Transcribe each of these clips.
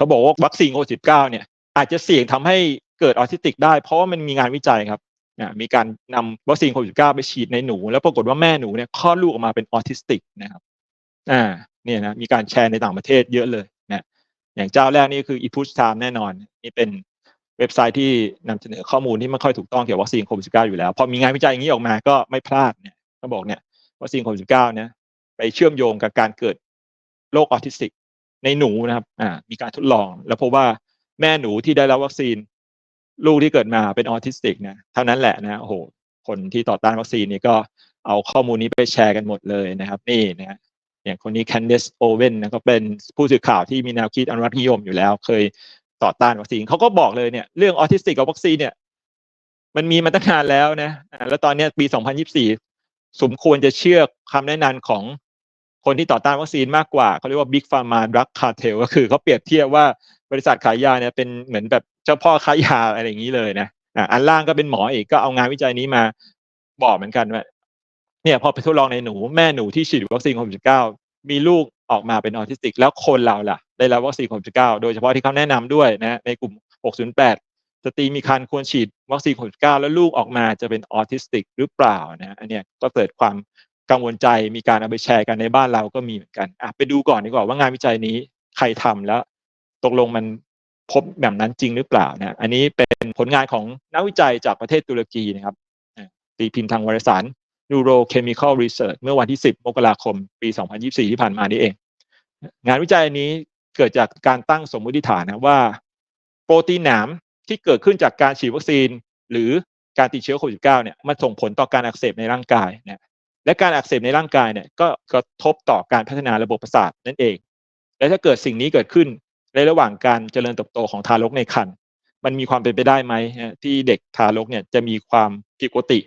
เขาบอกว่าวัคซีนโควิดสิบเก้าเนี่ยอาจจะเสี่ยงทำให้เกิดออทิสติก ได้ เพราะว่ามันมีงานวิจัยครับมีการนำวัคซีนโควิดสิบเก้าไปฉีดในหนู แล้วปรากฏว่าแม่หนูเนี่ยคลอดลูกออกมาเป็นออทิสติกนะครับอ่าเนี่ยนะมีการแชร์ในต่างประเทศเยอะเลยนะอย่างเจ้าแรกนี่คือ e p u s h Time แน่นอนนี่เป็นเว็บไซต์ที่นำเสนอข้อมูลที่ไม่ค่อยถูกต้องเกี่ยวกับวัคซีนโควิดสิบเก้าอยู่แล้ว พอมีงานวิจัยอย่างนี้ออกมาก็ไม่พลาดเนี่ยเขาบอกเนี่ยวัคซีนโควิดสิบเก้าเนี่ยไปเชื่อมโยงกับการเกิดโรคออทิสติก ในหนูนะครับอ่ามีการทดลอง แล้วพบว่าแม่หนูที่ได้รับวัคซีน ลูกที่เกิดมาเป็นออทิสติกนะเท่านั้นแหละนะโอ้โหคนที่ต่อต้านวัคซีนนี่ก็เอาข้อมูลนี้ไปแชร์กันหมดเลยนะครับนี่นะอย่างคนนี้แคนเดสโอเวนนะก็เป็นผู้สื่อข่าวที่มีแนวคิดอนุรักษ์นิยมอยู่แล้ว เคยต่อต้านวัคซีนเขาก็บอกเลยเนี่ยเรื่องออทิสติกกับวัคซีนเนี่ย มันมีมาตั้งนานแล้วนะแล้วตอนนี้ปี 2024 สมควรจะเชื่อคำแนะนำของ คนที่ต่อต้านวัคซีนมากกว่าเขาเรียกว่า Big Pharma Drug Cartel ก็คือเขาเปรียบเทียบว่าบริษัทขายยาเนี่ยเป็นเหมือนแบบเจ้าพ่อขายยาอะไรอย่างนี้เลยนะอ่าอันล่างก็เป็นหมออีกก็เอางานวิจัยนี้มาบอกเหมือนกันว่าเนี่ยพอไปทดลองในหนูแม่หนูที่ฉีดวัคซีนโควิด19มีลูกออกมาเป็นออทิสติก แล้วคนเราล่ะ ได้รับวัคซีนโควิด19โดยเฉพาะที่เขาแนะนำด้วยนะในกลุ่ม 608 สตรีมีครรภ์ควรฉีดวัคซีนโควิด19แล้วลูกออกมาจะเป็นออทิสติกหรือเปล่านะอันเนี้ยก็เกิดความ กังวลใจมีการเอาไปแชร์กันในบ้านเราก็มีเหมือนกันอะไปดูก่อนดีกว่าว่างานวิจัยนี้ใครทำแล้ว ตกลงมันพบแบบนั้นจริงหรือเปล่านะอันนี้เป็นผลงานของนักวิจัยจากประเทศตุรกีนะครับตีพิมพ์ทางวารสาร Neurochemical Research เมื่อวันที่ 10 มกราคม ปี 2024 ที่ผ่านมานี้เอง งานวิจัยนี้เกิดจากการตั้งสมมติฐานนะว่า โปรตีนหนามที่เกิดขึ้นจากการฉีดวัคซีน หรือการติดเชื้อโควิด -19 เนี่ยมันส่งผลต่อการอักเสบในร่างกายนะ และการอักเสบในร่างกายเนี่ยก็กระทบต่อการพัฒนาระบบประสาทนั่นเอง และถ้าเกิดสิ่งนี้เกิดขึ้นในระหว่างการเจริญเติบโตของทารกในครรภ์มันมีความเป็นไปได้ไหมที่เด็กทารกเนี่ยจะมีความผิดปกติ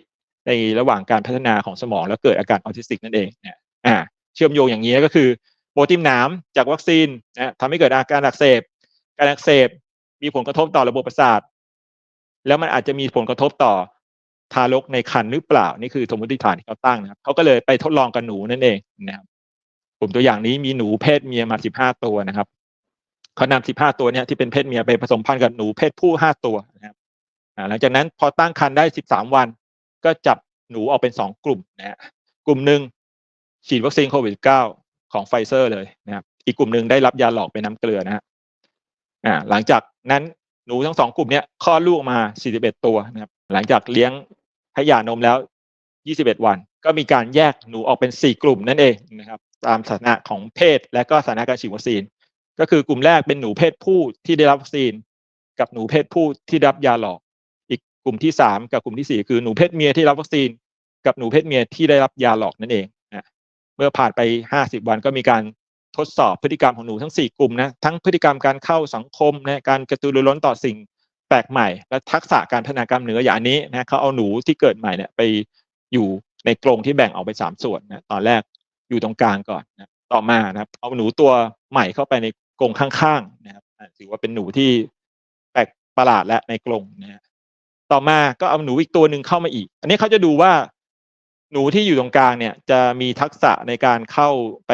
ในระหว่างการพัฒนาของสมอง แล้วเกิดอาการออทิสติกนั่นเองเนี่ยอ่าเชื่อมโยงอย่างนี้ก็คือโปรตีนหนามจากวัคซีนนะทำให้เกิดอาการอักเสบ การอักเสบมีผลกระทบต่อระบบประสาท แล้วมันอาจจะมีผลกระทบต่อ ทารกในครรภ์หรือเปล่า นี่คือสมมติฐานที่เขาตั้งนะครับเขาก็เลยไปทดลองกับหนูนั่นเองนะครับกลุ่มตัวอย่างนี้มีหนูเพศเมียมาสิบห้าตัวนะครับเขานำสิบห้าตัวเนี่ยที่เป็นเพศเมียไปผสมพันธุ์กับหนูเพศผู้ห้าตัวนะครับหลังจากนั้นพอตั้งครรภ์ได้สิบสามวัน ก็จับหนูออกเป็นสองกลุ่มนะฮะกลุ่มหนึ่งฉีดวัคซีนโควิดเก้าของไฟเซอร์เลยนะครับ อีกกลุ่มหนึ่งได้รับยาหลอกเป็นน้ำเกลือนะฮะอ่าหลังจากนั้น หนูทั้งสองกลุ่มเนี้ยคลอดลูกมาสี่สิบเอ็ดตัวนะครับหลังจากเลี้ยงให้ยานมแล้วยี่สิบเอ็ดวัน ก็มีการแยกหนูออกเป็นสี่กลุ่มนั่นเองนะครับตามสถานะของเพศและก็สถานะการฉีดวัคซีน ก็คือกลุ่มแรกเป็นหนูเพศผู้ที่ได้รับวัคซีน กับหนูเพศผู้ที่รับยาหลอก อีกกลุ่มที่สามกับกลุ่มที่สี่คือหนูเพศเมียที่รับวัคซีน กับหนูเพศเมียที่ได้รับยาหลอกนั่นเองนะเมื่อผ่านไปห้าสิบวันก็มีการ ทดสอบพฤติกรรมของหนูทั้งสี่กลุ่มนะทั้งพฤติกรรมการเข้าสังคมนะการกระตือรือร้นต่อสิ่งแปลกใหม่ และทักษะการพัฒนากรรมเนื้ออย่างนี้นะเขาเอาหนูที่เกิดใหม่เนี่ยไปอยู่ในกรงที่แบ่งออกเป็นสามส่วนนะตอนแรกอยู่ตรงกลางก่อนนะต่อมานะครับ เอาหนูตัวใหม่เข้าไปในกรงข้างๆนะครับถือว่าเป็นหนูที่แปลกประหลาดและในกรงนะต่อมาก็เอาหนูอีกตัวหนึ่งเข้ามาอีก อันนี้เขาจะดูว่าหนูที่อยู่ตรงกลางเนี่ยจะมีทักษะในการเข้าไป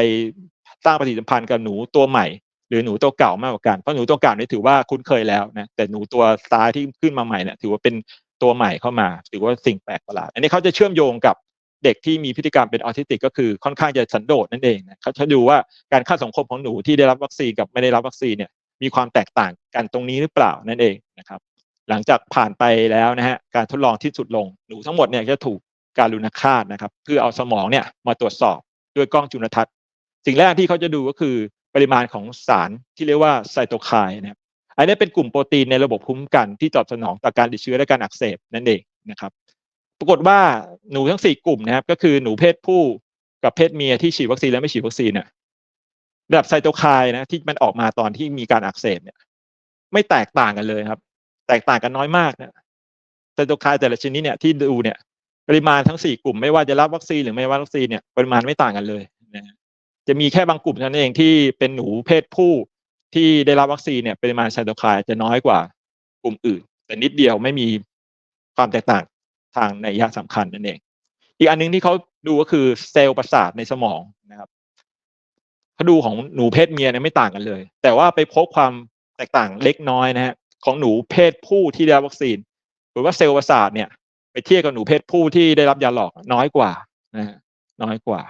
สร้างปฏิสัมพันธ์กับหนูตัวใหม่ หรือหนูตัวเก่ามากกว่ากันเพราะหนูตัวเก่านี่ถือว่าคุ้นเคยแล้วนะแต่หนูตัวซ้ายที่ขึ้นมาใหม่เนี่ยถือว่าเป็นตัวใหม่เข้ามา ถือว่าสิ่งแปลกประหลาด อันนี้เขาจะเชื่อมโยงกับเด็กที่มีพฤติกรรมเป็นออทิสติกก็คือค่อนข้างจะสันโดษนั่นเองนะเขาจะดูว่าการเข้าสังคมของหนูที่ได้รับวัคซีนกับไม่ได้รับวัคซีนเนี่ยมีความแตกต่างกันตรงนี้หรือเปล่านั่นเองนะครับหลังจากผ่านไปแล้วนะฮะการทดลองที่สุดลงหนูทั้งหมดเนี่ยจะถูกการลุณคาตนะครับเพื่อเอาสมองเนี่ยมาตรวจสอบด้วยกล้องจุลทรรศน์ สิ่งแรกที่เขาจะดูก็คือปริมาณของสารที่เรียกว่าไซโตไคน์นะครับอันนี้เป็นกลุ่มโปรตีนในระบบภูมิคุ้มกันที่ตอบสนองต่อการติดเชื้อและการอักเสบนั่นเองนะครับปรากฏว่าหนูทั้งสี่กลุ่มนะครับ ก็คือหนูเพศผู้กับเพศเมียที่ฉีดวัคซีนและไม่ฉีดวัคซีนเนี่ยแบบไซโตไคน์นะที่มันออกมาตอนที่มีการอักเสบเนี่ย ไม่แตกต่างกันเลยครับ แตกต่างกันน้อยมากนะไซโตไคน์แต่ละชนิดเนี่ยที่ดูเนี่ย ปริมาณทั้งสี่กลุ่มไม่ว่าจะรับวัคซีนหรือไม่รับวัคซีนเนี่ยปริมาณไม่ต่างกันเลย จะมีแค่บางกลุ่มเท่านั้นเองที่เป็นหนูเพศผู้ที่ได้รับวัคซีนเนี่ยปริมาณไซโตไคน์จะน้อยกว่ากลุ่มอื่น แต่นิดเดียวไม่มีความแตกต่างทางในยะสำคัญนั่นเอง อีกอันนึงที่เขาดูก็คือเซลล์ประสาทในสมองนะครับเขาดูของหนูเพศเมียเนี่ยไม่ต่างกันเลย แต่ว่าไปพบความแตกต่างเล็กน้อยนะฮะของหนูเพศผู้ที่ได้รับวัคซีนหรือว่าเซลล์ประสาทเนี่ย ไปเทียบกับหนูเพศผู้ที่ได้รับยาหลอกน้อยกว่านะฮะน้อยกว่า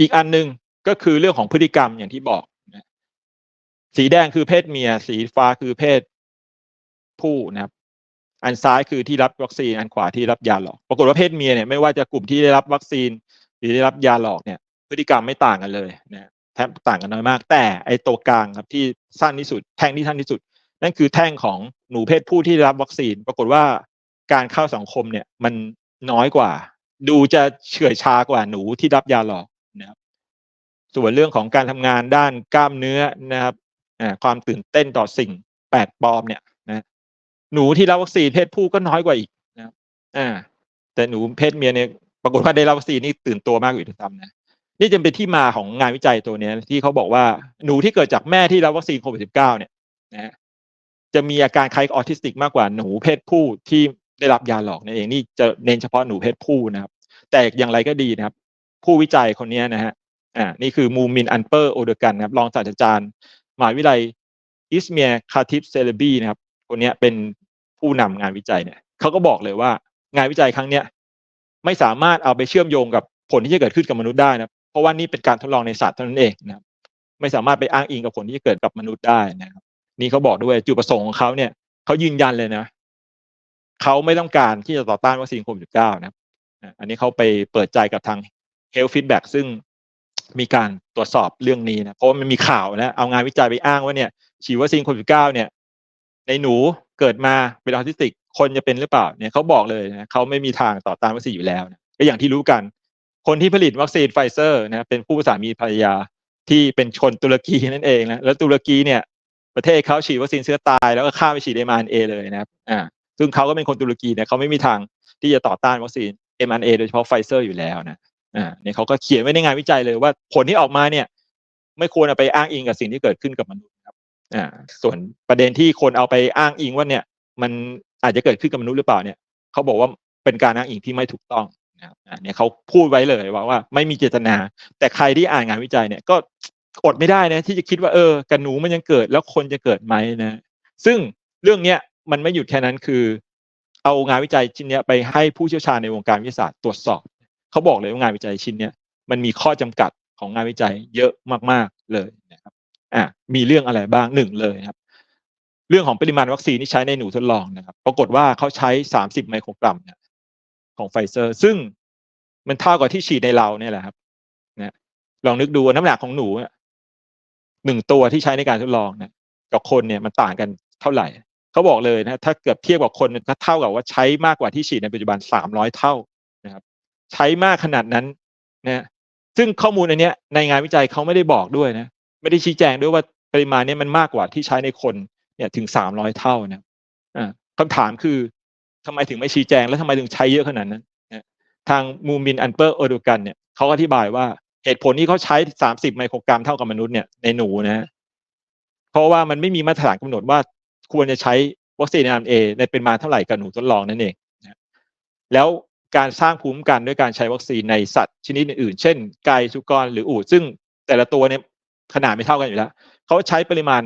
อีกอันหนึ่งก็คือเรื่องของพฤติกรรมอย่างที่บอกนะสีแดงคือเพศเมีย สีฟ้าคือเพศผู้นะครับ อันซ้ายคือที่รับวัคซีนอันขวาที่รับยาหลอก ปรากฏว่าเพศเมียเนี่ยไม่ว่าจะกลุ่มที่ได้รับวัคซีน หรือได้รับยาหลอกเนี่ย พฤติกรรมไม่ต่างกันเลยนะแทบต่างกันน้อยมาก แต่ไอตัวกลางครับที่สั้นที่สุด แท่งที่สั้นที่สุด นั่นคือแท่งของหนูเพศผู้ที่ได้รับวัคซีน ปรากฏว่าการเข้าสังคมเนี่ยมันน้อยกว่า ดูจะเฉื่อยชากว่าหนูที่รับยาหลอก ส่วนเรื่องของการทำงานด้านกล้ามเนื้อนะครับความตื่นเต้นต่อสิ่งแปลกปลอมเนี่ยนะหนูที่รับวัคซีนเพศผู้ก็น้อยกว่าอีกนะอ่า แต่หนูเพศเมียเนี่ยปรากฏว่าได้รับวัคซีนนี่ตื่นตัวมากกว่าอีกซ้ำนะนี่จะเป็นที่มาของงานวิจัยตัวนี้ที่เขาบอกว่าหนูที่เกิดจากแม่ที่รับวัคซีนโควิด -19 เนี่ยนะจะมีอาการคล้ายออทิสติกมากกว่าหนูเพศผู้ที่ได้รับยาหลอกนั่นเองนี่จะเน้นเฉพาะหนูเพศผู้นะครับ แต่อย่างไรก็ดีนะครับ ผู้วิจัยคนนี้นะฮะ อ่านี่คือมูมินอันเปอร์โอเดกันครับรองศาสตราจารย์มหาวิทยาลัยอิสเมียคาทิปเซเลบีนะครับคนนี้เป็นผู้นำงานวิจัยเนี่ยเขาก็บอกเลยว่างานวิจัยครั้งเนี้ยไม่สามารถเอาไปเชื่อมโยงกับผลที่จะเกิดขึ้นกับมนุษย์ได้นะเพราะว่านี่เป็นการทดลองในสัตว์เท่านั้นเองนะครับไม่สามารถไปอ้างอิงกับผลที่จะเกิดกับมนุษย์ได้นะครับ นี่เขาบอกด้วยจุดประสงค์ของเขาเนี่ยเขายืนยันเลยนะเขาไม่ต้องการที่จะต่อต้านวัคซีนโควิด -19 นะครับอันนี้เขาไปเปิดใจกับทาง Health Feedback ซึ่ง มีการตรวจสอบเรื่องนี้นะเพราะมันมีข่าวนะเอางานวิจัยไปอ้างว่าเนี่ยฉีดวัคซีนโควิด -19 เนี่ย ในหนูเกิดมาเป็นออทิสติกคนจะเป็นหรือเปล่าเนี่ยเขาบอกเลยนะเขาไม่มีทางต่อต้านวัคซีนอยู่แล้วนะก็อย่างที่รู้กัน คนที่ผลิตวัคซีนไฟเซอร์นะเป็นผู้สามีภรรยาที่เป็นคนตุรกีนั่นเองนะแล้วตุรกีเนี่ย ประเทศเขาฉีดวัคซีนเชื้อตายแล้วก็ข้ามไปฉีด mRNA เอเลยนะครับอ่าซึ่งเขาก็เป็นคนตุรกีเนี่ยเขาไม่มีทางที่จะต่อต้านวัคซีน mRNA โดยเฉพาะไฟเซอร์อยู่แล้วนะ อ่าเนี่ยเขาก็เขียนไว้ในงานวิจัยเลยว่าผลที่ออกมาเนี่ย ไม่ควรเอาไปอ้างอิงกับสิ่งที่เกิดขึ้นกับมนุษย์ครับอ่าส่วนประเด็นที่คนเอาไปอ้างอิงว่าเนี่ย มันอาจจะเกิดขึ้นกับมนุษย์หรือเปล่าเนี่ยเขาบอกว่าเป็นการอ้างอิงที่ไม่ถูกต้องนะครับอ่าเนี่ยเขาพูดไว้เลยว่าว่าไม่มีเจตนา แต่ใครที่อ่านงานวิจัยเนี่ยก็อดไม่ได้นะที่จะคิดว่าเออกันหนูมันยังเกิดแล้วคนจะเกิดไหมนะซึ่งเรื่องเนี้ยมันไม่หยุดแค่นั้นคือ เอางานวิจัยชิ้นเนี้ยไปให้ผู้เชี่ยวชาญในวงการวิทยาศาสตร์ตรวจสอบ เขาบอกเลยว่างานวิจัยชิ้นเนี้ยมันมีข้อจำกัดของงานวิจัยเยอะมากๆเลยนะครับอ่ามีเรื่องอะไรบ้างหนึ่งเลยครับ เรื่องของปริมาณวัคซีนที่ใช้ในหนูทดลองนะครับ ปรากฏว่าเขาใช้สามสิบไมโครกรัมเนี่ยของไฟเซอร์ ซึ่งมันเท่ากับที่ฉีดในเราเนี่ยแหละครับนะลองนึกดูน้ำหนักของหนูหนึ่งตัวที่ใช้ในการทดลองเนี่ยกับคนเนี่ยมันต่างกันเท่าไหร่เขาบอกเลยนะถ้าเกิดเทียบกับคนก็เท่ากับว่าใช้มากกว่าที่ฉีดในปัจจุบันสามร้อยเท่า ใช้มากขนาดนั้นนะซึ่งข้อมูลอันเนี้ยในงานวิจัยเขาไม่ได้บอกด้วยนะไม่ได้ชี้แจงด้วยว่าปริมาณนี้มันมากกว่าที่ใช้ในคนเนี่ยถึงสามร้อยเท่านะอ่าคำถามคือทำไมถึงไม่ชี้แจง แล้วทำไมถึงใช้เยอะขนาดนั้นนะทางมูมินอันเปอร์เอดูกันเนี่ยเขาอธิบายว่าเหตุผลที่เขาใช้สามสิบไมโครกรัมเท่ากับมนุษย์เนี่ยในหนูนะเพราะว่ามันไม่มีมาตรฐานกำหนดว่าควรจะใช้วัคซีนอาร์เอในเป็นมาเท่าไหร่กับหนูทดลองนั่นเองนะแล้ว การสร้างภูมิคุ้มกันด้วยการใช้วัคซีนในสัตว์ชนิดอื่นๆ เช่น ไก่สุกรหรืออูฐซึ่งแต่ละตัวเนี่ยขนาดไม่เท่ากันอยู่แล้วเขาใช้ปริมาณ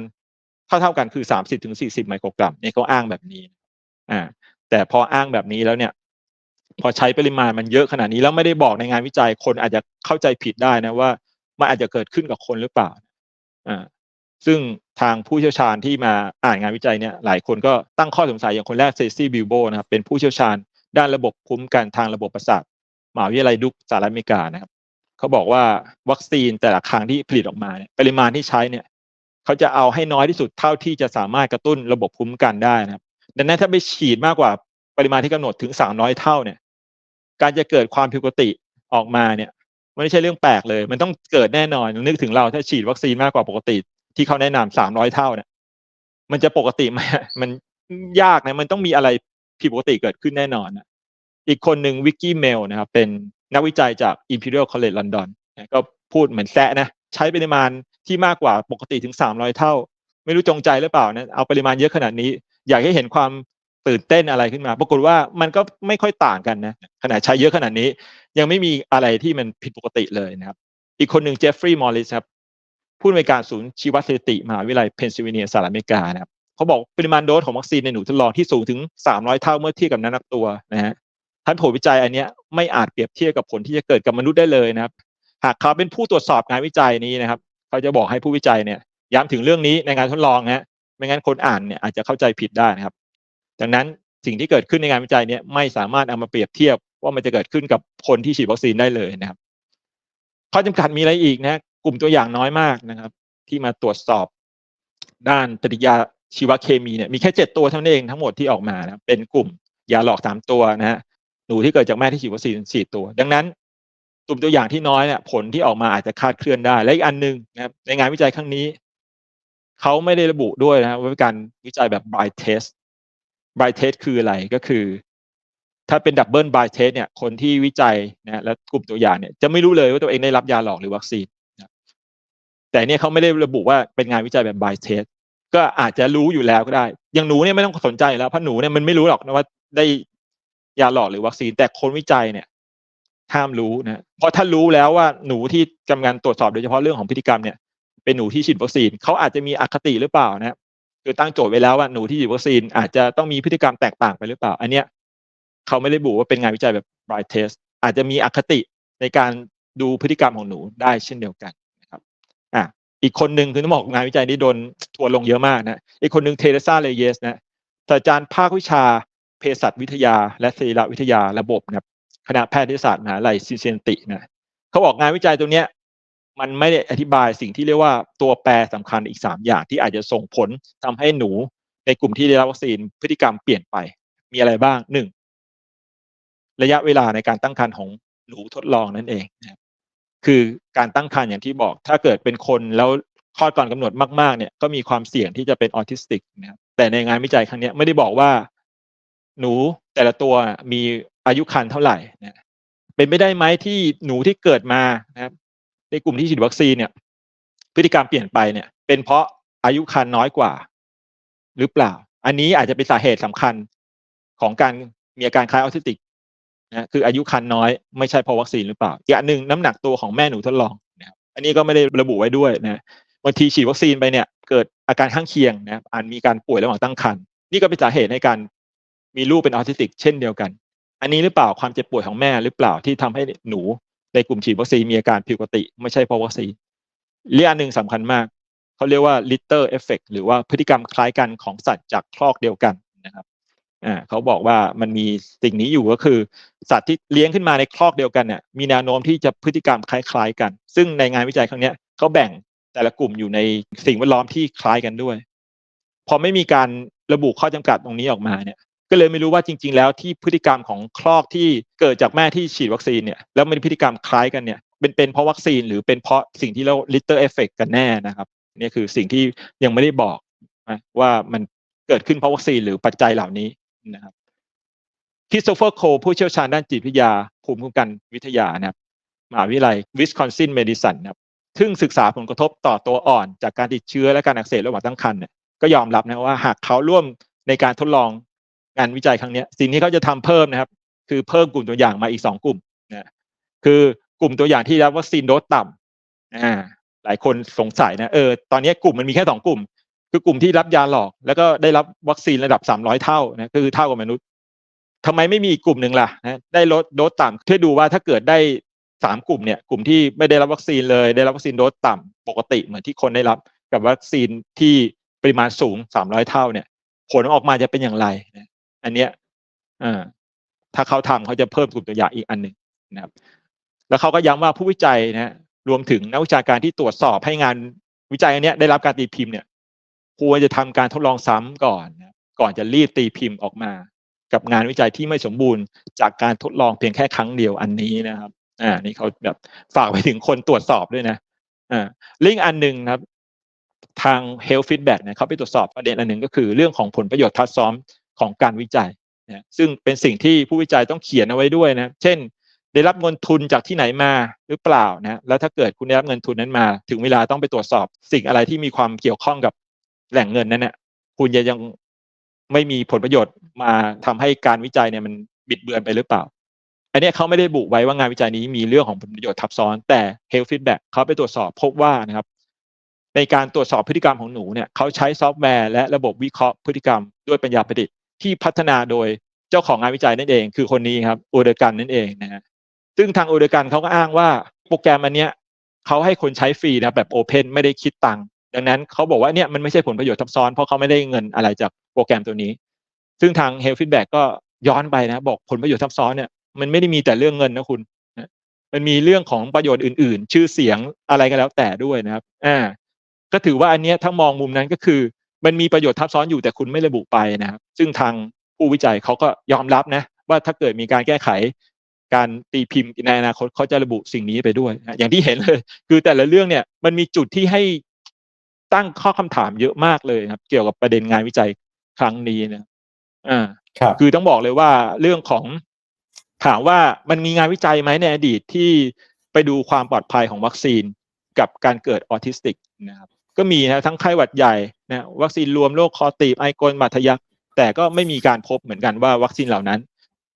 เท่าเท่ากันคือสามสิบถึงสี่สิบไมโครกรัมเนี่ยเขาอ้างแบบนี้อ่าแต่พออ้างแบบนี้แล้วเนี่ย พอใช้ปริมาณมันเยอะขนาดนี้แล้วไม่ได้บอกในงานวิจัยคนอาจจะเข้าใจผิดได้นะว่ามันอาจจะเกิดขึ้นกับคนหรือเปล่าอ่าซึ่งทางผู้เชี่ยวชาญที่มาอ่านงานวิจัยเนี่ยหลายคนก็ตั้งข้อสงสัยอย่างคนแรกเซซี่บิลโบนะครับเป็นผู้เชี่ยวชาญ ด้านระบบคุ้มกันทางระบบประสาทมหาวิทยาลัยดุกสหรัฐอเมริกานะครับเขาบอกว่าวัคซีนแต่ละครั้งที่ผลิตออกมาเนี่ยปริมาณที่ใช้เนี่ยเขาจะเอาให้น้อยที่สุดเท่าที่จะสามารถกระตุ้นระบบคุ้มกันได้นะครับดังนั้นถ้าไปฉีดมากกว่าปริมาณที่กำหนดถึงสามน้อยเท่าเนี่ย การจะเกิดความผิดปกติออกมาเนี่ยไม่ใช่เรื่องแปลกเลย มันต้องเกิดแน่นอนนึกถึงเราถ้าฉีดวัคซีนมากกว่าปกติ ที่เขาแนะนำสามร้อยเท่าเนี่ยมันจะปกติไหมมันยากนะมันต้องมีอะไร ผิดปกติเกิดขึ้นแน่นอนนะอีกคนหนึ่งวิกกี้เมลนะครับ เป็นนักวิจัยจาก Imperial College London ก็พูดเหมือนแซะนะ ใช้ปริมาณที่มากกว่าปกติถึงสามร้อยเท่า ไม่รู้จงใจหรือเปล่านะเอาปริมาณเยอะขนาดนี้ อยากให้เห็นความตื่นเต้นอะไรขึ้นมา ปรากฏว่ามันก็ไม่ค่อยต่างกันนะขนาดใช้เยอะขนาดนี้ ยังไม่มีอะไรที่มันผิดปกติเลยนะครับ อีกคนหนึ่งเจฟฟรีย์มอริสครับผู้อำนวยการศูนย์ชีวสถิติมหาวิทยาลัยเพนซิลเวเนียสหรัฐอเมริกานะครับ เขาบอกปริมาณโดสของวัคซีนในหนูทดลองที่สูงถึง 300 เท่าเมื่อเทียบกับน้ำหนักตัวนะฮะท่านผลวิจัยอันเนี้ยไม่อาจเปรียบเทียบกับผลที่จะเกิดกับมนุษย์ได้เลยนะครับ หากเขาเป็นผู้ตรวจสอบงานวิจัยนี้นะครับ เขาจะบอกให้ผู้วิจัยเนี่ยย้ำถึงเรื่องนี้ในงานทดลองฮะไม่งั้นคนอ่านเนี่ยอาจจะเข้าใจผิดได้นะครับ ดังนั้นสิ่งที่เกิดขึ้นในงานวิจัยเนี่ยไม่สามารถเอามาเปรียบเทียบว่ามันจะเกิดขึ้นกับคนที่ฉีดวัคซีนได้เลยนะครับข้อจำกัดมีอะไรอีกนะกลุ่มตัวอย่างน้อยมากนะครับ ที่มาตรวจสอบด้านปฏิกิริยา ชีวเคมีเนี่ยมีแค่เจ็ดตัวเท่านั้นเองทั้งหมดที่ออกมานะเป็นกลุ่มยาหลอกสามตัวนะฮะหนูที่เกิดจากแม่ที่ฉีดวัคซีนสี่ตัว ดังนั้นกลุ่มตัวอย่างที่น้อยเนี่ยผลที่ออกมาอาจจะคาดเคลื่อนได้ และอีกอันหนึ่งนะครับในงานวิจัยครั้งนี้เขาไม่ได้ระบุด้วยนะว่าเป็นการวิจัยแบบ blind test blind test คืออะไรก็คือ ถ้าเป็นดับเบิล blind test เนี่ยคนที่วิจัยนะและกลุ่มตัวอย่างเนี่ยจะไม่รู้เลยว่าตัวเองได้รับยาหลอกหรือวัคซีนแต่เนี่ยเขาไม่ได้ระบุว่าเป็นงานวิจัยแบบ blind test ก็อาจจะรู้อยู่แล้วก็ได้ อย่างหนูเนี่ยไม่ต้องสนใจแล้วเพราะหนูเนี่ยมันไม่รู้หรอกนะว่าได้ยาหลอกหรือวัคซีนแต่คนวิจัยเนี่ย ห้ามรู้นะเพราะถ้ารู้แล้วว่าหนูที่กำลังตรวจสอบโดยเฉพาะเรื่องของพฤติกรรมเนี่ย เป็นหนูที่ฉีดวัคซีนเขาอาจจะมีอคติหรือเปล่านะคือตั้งโจทย์ไว้แล้วว่าหนูที่ฉีดวัคซีนอาจจะต้องมีพฤติกรรมแตกต่างไปหรือเปล่า อันเนี้ยเขาไม่ได้บุว่าเป็นงานวิจัยแบบ blind test อาจจะมีอคติในการดูพฤติกรรมของหนูได้เช่นเดียวกันนะครับ อะ อีกคนหนึ่งคือต้องบอกงานวิจัยนี้โดนทัวลงเยอะมากนะ อีกคนหนึ่งเทเรซาเลเยสนะศาสตราจารย์ภาควิชาเภสัชวิทยา และสรีรวิทยาระบบนะคณะแพทยศาสตร์มหาลัยซิเซนตินะเขาบอกงานวิจัยตัวเนี้ย มันไม่ได้อธิบายสิ่งที่เรียกว่าตัวแปรสำคัญอีกสามอย่างที่อาจจะส่งผลทำให้หนูในกลุ่มที่ได้รับวัคซีนพฤติกรรมเปลี่ยนไป มีอะไรบ้างหนึ่งระยะเวลาในการตั้งครรภ์ของหนูทดลองนั่นเองนะ คือการตั้งครรภ์อย่างที่บอก ถ้าเกิดเป็นคนแล้วคลอดก่อนกำหนดมากๆเนี่ยก็มีความเสี่ยงที่จะเป็นออทิสติกนะครับแต่ในงานวิจัยครั้งนี้ไม่ได้บอกว่า หนูแต่ละตัวมีอายุครรภ์เท่าไหร่นะเป็นไม่ได้ไหมที่หนูที่เกิดมานะครับ ในกลุ่มที่ฉีดวัคซีนเนี่ย พฤติกรรมเปลี่ยนไปเนี่ย เป็นเพราะอายุครรภ์น้อยกว่า หรือเปล่า อันนี้อาจจะเป็นสาเหตุสำคัญของการมีอาการคล้ายออทิสติก นะคืออายุครรภ์น้อยไม่ใช่เพราะวัคซีนหรือเปล่า อีกอันหนึ่งน้ำหนักตัวของแม่หนูทดลองนะครับอันนี้ก็ไม่ได้ระบุไว้ด้วยนะบางทีฉีดวัคซีนไปเนี่ย เกิดอาการข้างเคียงนะอาจมีการป่วยระหว่างตั้งครรภ์นี่ก็เป็นสาเหตุในการมีลูกเป็นออทิสติก เช่นเดียวกัน อันนี้หรือเปล่าความเจ็บป่วยของแม่หรือเปล่าที่ทำให้หนูในกลุ่มฉีดวัคซีนมีอาการผิดปกติ ไม่ใช่เพราะวัคซีนเรื่องหนึ่งสำคัญมากเขาเรียกว่า litter effect หรือว่าพฤติกรรมคล้ายกันของสัตว์จากคลอกเดียวกัน อ่าเขาบอกว่ามันมีสิ่งนี้อยู่ก็คือ สัตว์ที่เลี้ยงขึ้นมาในคลอกเดียวกันเนี่ยมีแนวโน้มที่จะพฤติกรรมคล้าย ๆ กัน ซึ่งในงานวิจัยครั้งนี้เขาแบ่งแต่ละกลุ่มอยู่ในสิ่งแวดล้อมที่คล้ายกันด้วย พอไม่มีการระบุข้อจำกัดตรงนี้ออกมาเนี่ย ก็เลยไม่รู้ว่าจริง ๆ แล้วที่พฤติกรรมของคลอกที่เกิดจากแม่ที่ฉีดวัคซีนเนี่ยแล้วมันพฤติกรรมคล้ายกันเนี่ยเป็นเป็นเพราะวัคซีนหรือเป็นเพราะสิ่งที่เรา litter effect กันแน่นะครับนี่คือสิ่งที่ยังไม่ได้บอกว่ามันเกิดขึ้นเพราะวัคซีนหรือปัจจัยเหล่านี้ นะครับคริสโตเฟอร์โคผู้เชี่ยวชาญด้านจิตวิทยา ภูมิคุ้มกันวิทยานะครับมหาวิทยาลัยวิสคอนซินเมดิสันนะครับซึ่งศึกษาผลกระทบต่อตัวอ่อน จากการติดเชื้อและการอักเสบระหว่างตั้งครรภ์เนี่ยก็ยอมรับนะว่าหากเขาร่วมในการทดลองงานวิจัยครั้งนี้สิ่งที่เขาจะทำเพิ่มนะครับ คือเพิ่มกลุ่มตัวอย่างมาอีกสองกลุ่มนะคือกลุ่มตัวอย่างที่รับวัคซีนโดสต่ำอ่าหลายคนสงสัยนะเออตอนนี้กลุ่มมันมีแค่สองกลุ่ม คือกลุ่มที่รับยาหลอก แล้วก็ได้รับวัคซีนระดับสามร้อยเท่านะคือเท่ากับมนุษย์ทำไมไม่มีอีกกลุ่มหนึ่งล่ะนะได้ลดโดสต่ำเพื่อดูว่าถ้าเกิดได้สามกลุ่มเนี่ยกลุ่มที่ไม่ได้รับวัคซีนเลย ได้รับวัคซีนโดสต่ำปกติเหมือนที่คนได้รับกับวัคซีนที่ปริมาณสูงสามร้อยเท่าเนี่ย ผลออกมาจะเป็นอย่างไรนะอันเนี้ยอ่าถ้าเขาทำเขาจะเพิ่มกลุ่มตัวอย่างอีกอันหนึ่งนะครับ แล้วเขาก็ย้ำว่าผู้วิจัยนะรวมถึงนักวิชาการที่ตรวจสอบให้งานวิจัยอันนี้ได้รับการตีพิมพ์เนี่ย ควรจะทำการทดลองซ้ำก่อน ก่อนจะรีบตีพิมพ์ออกมา กับงานวิจัยที่ไม่สมบูรณ์จากการทดลองเพียงแค่ครั้งเดียวอันนี้นะครับอ่านี่เขาแบบฝากไปถึงคนตรวจสอบด้วยนะอ่าลิงก์อันหนึ่งครับทาง Health Feedback เนี่ยเขาไปตรวจสอบประเด็นอันหนึ่งก็คือเรื่องของผลประโยชน์ทัดซ้อมของการวิจัยนะซึ่งเป็นสิ่งที่ผู้วิจัยต้องเขียนเอาไว้ด้วยนะ เช่น ได้รับเงินทุนจากที่ไหนมาหรือเปล่านะ แล้วถ้าเกิดคุณได้รับเงินทุนนั้นมา ถึงเวลาต้องไปตรวจสอบสิ่งอะไรที่มีความเกี่ยวข้องกับ แหล่งเงินนั้นเนี่ยคุณจะยังไม่มีผลประโยชน์มาทำให้การวิจัยเนี่ยมันบิดเบือนไปหรือเปล่า อันนี้เขาไม่ได้บุไว้ว่างานวิจัยนี้มีเรื่องของผลประโยชน์ทับซ้อน แต่ Health Feedback เขาไปตรวจสอบพบว่านะครับ ในการตรวจสอบพฤติกรรมของหนูเนี่ยเขาใช้ซอฟต์แวร์และระบบวิเคราะห์พฤติกรรมด้วยปัญญาประดิษฐ์ที่พัฒนาโดยเจ้าของงานวิจัยนั่นเอง คือคนนี้ครับอเดกันนั่นเองนะฮะซึ่งทางอเดกันเขาก็อ้างว่าโปรแกรมอันเนี้ยเขาให้คนใช้ฟรีนะแบบโอเพนไม่ได้คิดตังค์ ดังนั้นเขาบอกว่าเนี่ยมันไม่ใช่ผลประโยชน์ซับซ้อนเพราะเขาไม่ได้เงินอะไรจากโปรแกรมตัวนี้ ซึ่งทาง Health Feedback ก็ย้อนไปนะบอกผลประโยชน์ซับซ้อนเนี่ยมันไม่ได้มีแต่เรื่องเงินนะคุณมันมีเรื่องของประโยชน์อื่น ๆ ชื่อเสียงอะไรก็แล้วแต่ด้วยนะครับ อ่า ก็ถือว่าอันเนี้ยถ้ามองมุมนั้นก็คือ มันมีประโยชน์ทับซ้อนอยู่แต่คุณไม่ระบุไปนะครับ ซึ่งทางผู้วิจัยเขาก็ยอมรับนะ ว่าถ้าเกิดมีการแก้ไข การตีพิมพ์ในอนาคตเขาจะระบุสิ่งนี้ไปด้วย อย่างที่เห็นเลย คือแต่ละเรื่องเนี่ยมันมีจุดที่ให้ ตั้งข้อคำถามเยอะมากเลยครับ เกี่ยวกับประเด็นงานวิจัยครั้งนี้นะอ่าครับคือต้องบอกเลยว่าเรื่องของถามว่ามันมีงานวิจัยไหมในอดีตที่ไปดูความปลอดภัยของวัคซีนกับการเกิดออทิสติกนะครับก็มีนะทั้งไข้หวัดใหญ่นะวัคซีนรวมโรคคอตีบไอกลบาดทะยักแต่ก็ไม่มีการพบเหมือนกันว่าวัคซีนเหล่านั้น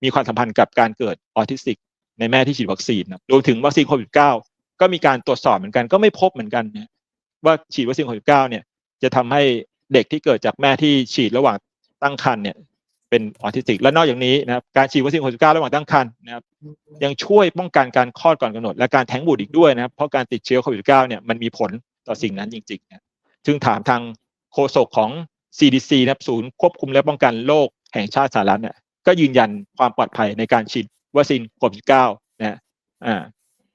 มีความสัมพันธ์กับการเกิดออทิสติกในแม่ที่ฉีดวัคซีนนะรวมถึงวัคซีนโควิด -19 ก็มีการตรวจสอบเหมือนกันก็ไม่พบเหมือนกันนะ ว่าฉีดวัคซีนโควิด -19 เนี่ย จะทำให้เด็กที่เกิดจากแม่ที่ฉีดระหว่างตั้งครรภ์เนี่ยเป็นออทิสติก และนอกจากนี้นะครับการฉีดวัคซีนโควิด -19 ระหว่างตั้งครรภ์นะครับยังช่วยป้องกันการคลอดก่อนกำหนด และการแท้งบุตรอีกด้วยนะครับเพราะการติดเชื้อโควิด -19 เนี่ยมันมีผลต่อสิ่งนั้นจริงๆนะซึ่งถามทางโฆษกของ CDC นะครับศูนย์ควบคุมและป้องกันโรคแห่งชาติสหรัฐเนี่ยก็ยืนยันความปลอดภัยในการฉีดวัคซีนโควิด -19 นะอ่า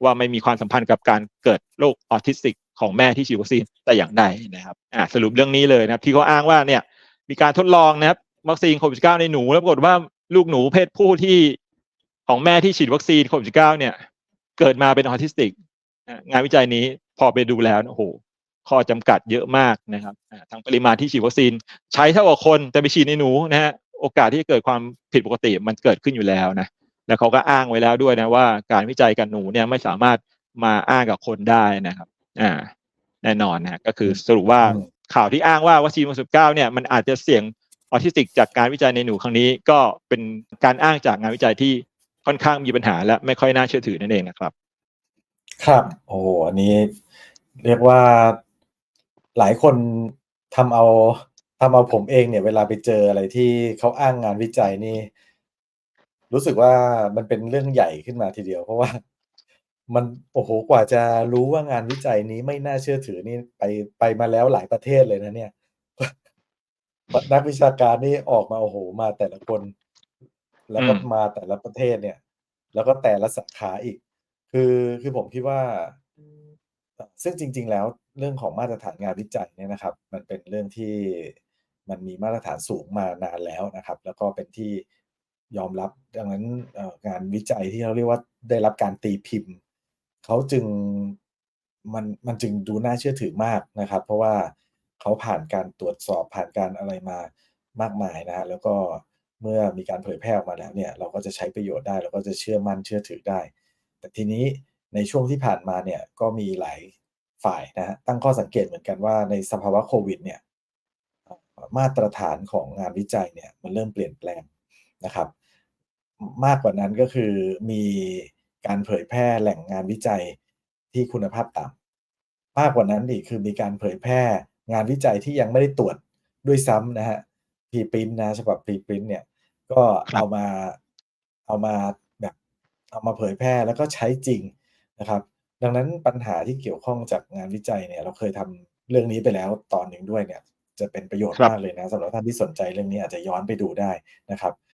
ว่าไม่มีความสัมพันธ์กับการเกิดโรคออทิสติก ของแม่ที่ฉีดวัคซีนแต่อย่างใดนะครับอ่าสรุปเรื่องนี้เลยนะครับ ที่เขาอ้างว่าเนี่ยมีการทดลองนะครับวัคซีนโควิด -19 ในหนูแล้วปรากฏว่าลูกหนูเพศผู้ที่ของแม่ที่ฉีดวัคซีนโควิด -19 เนี่ย เกิดมาเป็นออทิสติก งานวิจัยนี้พอไปดูแล้วโอ้โหข้อจำกัดเยอะมากนะครับทั้งปริมาณที่ฉีดวัคซีน ใช้เท่ากับคนแต่ไปฉีดในหนูนะฮะโอกาสที่จะเกิดความผิดปกติมันเกิดขึ้นอยู่แล้วนะแล้วเขาก็อ้างไว้แล้วด้วยนะว่า การวิจัยกับหนูเนี่ยไม่สามารถมาอ้างกับคนได้นะครับ อ่า แน่นอนนะก็คือสรุปว่าอืมข่าวที่อ้างว่าวัคซีนโควิด19เนี่ยมันอาจจะเสี่ยงออทิสติกจากการวิจัยในหนูครั้งนี้ ก็เป็นการอ้างจากงานวิจัยที่ค่อนข้างมีปัญหาและไม่ค่อยน่าเชื่อถือนั่นเองนะครับ ครับโอ้โหอันนี้เรียกว่าหลายคนทำเอาทำเอาผมเองเนี่ยเวลาไปเจออะไรที่เขาอ้างงานวิจัยนี่ รู้สึกว่ามันเป็นเรื่องใหญ่ขึ้นมาทีเดียว เพราะว่า มันโอ้โหกว่าจะรู้ว่างานวิจัยนี้ไม่น่าเชื่อถือนี่ไปไปมาแล้วหลายประเทศเลยนะเนี่ยนักวิชาการนี่ออกมาโอ้โหมาแต่ละคน แล้วก็อืมมาแต่ละประเทศเนี่ย แล้วก็แต่ละสาขาอีก คือคือผมคิดว่าเอ่อซึ่งจริง ๆ แล้วเรื่องของมาตรฐานงานวิจัยเนี่ยนะครับ มันเป็นเรื่องที่มันมีมาตรฐานสูงมานานแล้วนะครับ แล้วก็เป็นที่ยอมรับดังนั้นเอ่องานวิจัยที่เราเรียกว่าได้รับการตีพิมพ์ เขาจึงมันมันจึงดูน่าเชื่อถือมากนะครับ เพราะว่าเขาผ่านการตรวจสอบผ่านการอะไรมามากมายนะฮะแล้วก็เมื่อมีการเผยแพร่ออกมาแล้วเนี่ยเราก็จะใช้ประโยชน์ได้เราก็จะเชื่อมั่นเชื่อถือได้ แต่ทีนี้ในช่วงที่ผ่านมาเนี่ยก็มีหลายฝ่ายนะฮะตั้งข้อสังเกตเหมือนกันว่าในสภาวะโควิดเนี่ยมาตรฐานของงานวิจัยเนี่ยมันเริ่มเปลี่ยนแปลงนะครับ มากกว่านั้นก็คือมี การเผยแพร่แหล่งงานวิจัยที่คุณภาพต่ำมากกว่านั้นอีกคือมีการเผยแพร่งานวิจัยที่ยังไม่ได้ตรวจด้วยซ้ำนะฮะพรีปรินนะฉบับพรีปรินเนี่ยก็ครับเอามาเอามาแบบเอามาเผยแพร่แล้วก็ใช้จริงนะครับ ดังนั้นปัญหาที่เกี่ยวข้องจากงานวิจัยเนี่ย เราเคยทำเรื่องนี้ไปแล้วตอนหนึ่งด้วยเนี่ย จะเป็นประโยชน์ครับมากเลยนะสำหรับท่านที่สนใจเรื่องนี้อาจจะย้อนไปดูได้นะครับ